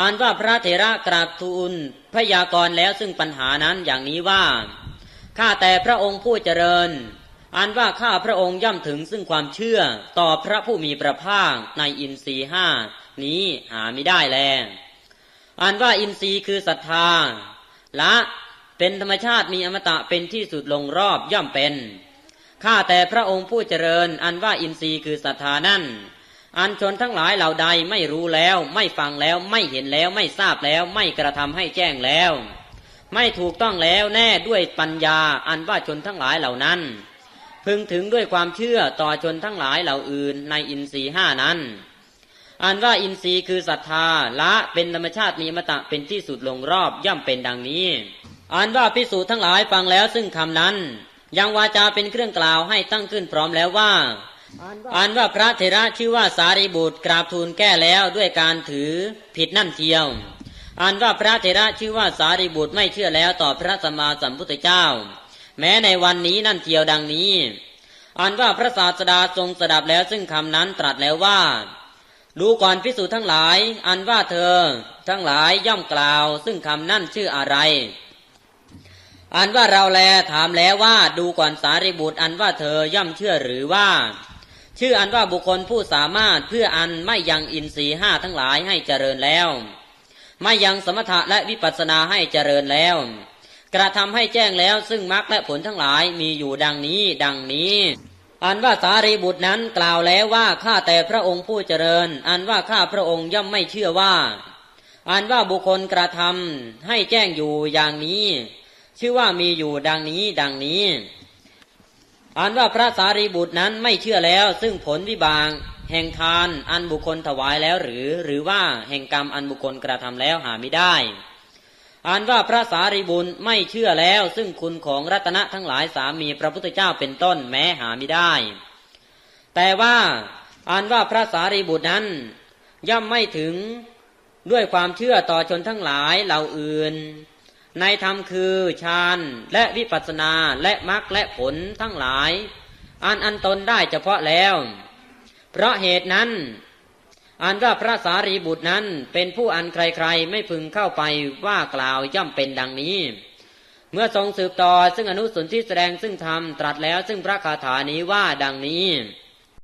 อันว่าพระเถระกราบทูลพยากรณ์แล้วซึ่งปัญหานั้นอย่างนี้ว่า ข้าแต่พระองค์ผู้เจริญ อันว่าข้าพระองค์ย่ำถึงซึ่งความเชื่อต่อพระผู้มีพระภาคในอินทรีห้านี้หาไม่ได้แล อันว่าอินทรีย์คือศรัทธา และเป็นธรรมชาติมีอมตะเป็นที่สุดลงรอบย่อมเป็น ข้าแต่พระองค์ผู้เจริญ อันว่าอินทรีย์คือศรัทธานั่น อันชนทั้งหลายเหล่าใดไม่รู้แล้ว ไม่ฟังแล้วไม่เห็นแล้วไม่ทราบแล้ว ไม่กระทำให้แจ้งแล้ว ไม่ถูกต้องแล้วแน่ด้วยปัญญา อันว่าชนทั้งหลายเหล่านั้น พึงถึงด้วยความเชื่อต่อชนทั้งหลายเหล่าอื่นในอินทรีห้านั้น อันว่าอินทรีย์คือศรัทธาละเป็นธรรมชาติมีมตะเป็นที่สุดลงรอบย่อมเป็นดังนี้ อันว่าพิสูจน์ทั้งหลายฟังแล้วซึ่งคำนั้น ยังวาจาเป็นเครื่องกล่าวให้ตั้งขึ้นพร้อมแล้วว่า อันว่าพระเถระชื่อว่าสารีบุตรกราบทูลแก้แล้วด้วยการถือผิดนั่นเทียว อันว่าพระเถระชื่อว่าสารีบุตรไม่เชื่อแล้วต่อพระสัมมาสัมพุทธเจ้า แม้ในวันนี้นั่นเทียวดังนี้ อันว่าพระศาสดาทรงสดับแล้วซึ่งคำนั้นตรัสแล้วว่า ดูก่อนพิสูจน์ทั้งหลาย อันว่าเธอ ทั้งหลายย่อมกล่าว ซึ่งคำนั่นชื่ออะไรอันว่าเราแลถามแล้วว่าดูก่อนสารีบุตรอันว่าเธอย่อมเชื่อหรือว่า ชื่ออันว่าบุคคลผู้สามารถเพื่ออันไม่ยังอินทรีห้าทั้งหลายให้เจริญแล้ว ไม่ยังสมถะและวิปัสสนาให้เจริญแล้ว กระทำให้แจ้งแล้วซึ่งมรรคและผลทั้งหลายมีอยู่ดังนี้ดังนี้ อันว่าสารีบุตรนั้นกล่าวแล้วว่าข้าแต่พระองค์ผู้เจริญ อันว่าข้าพระองค์ย่อมไม่เชื่อว่า อันว่าบุคคลกระทำให้แจ้งอยู่อย่างนี้ ชื่อว่ามีอยู่ดังนี้ดังนี้ อันว่าพระสารีบุตรนั้นไม่เชื่อแล้ว ซึ่งผลวิบากแห่งทานอันบุคคลถวายแล้วหรือ หรือว่าแห่งกรรมอันบุคคลกระทำแล้วหาไม่ได้อันว่าพระสารีบุตรไม่เชื่อแล้ว ซึ่งคุณของรัตนะทั้งหลายสามีพระพุทธเจ้าเป็นต้นแม้หาไม่ได้ แต่ว่าอันว่าพระสารีบุตรนั้น ย่อมไม่ถึงด้วยความเชื่อต่อชนทั้งหลายเหล่าอื่น ในธรรมคือฌานและวิปัสสนาและมรรคและผลทั้งหลาย อันอันตนได้เฉพาะแล้ว เพราะเหตุนั้น อันว่าพระสารีบุตรนั้นเป็นผู้อันใครๆ ไม่พึงเข้าไปว่ากล่าวย่อมเป็นดังนี้ เมื่อทรงสืบต่อซึ่งอนุสนที่แสดงซึ่งธรรมตรัสแล้วซึ่งพระคาถานี้ว่าดังนี้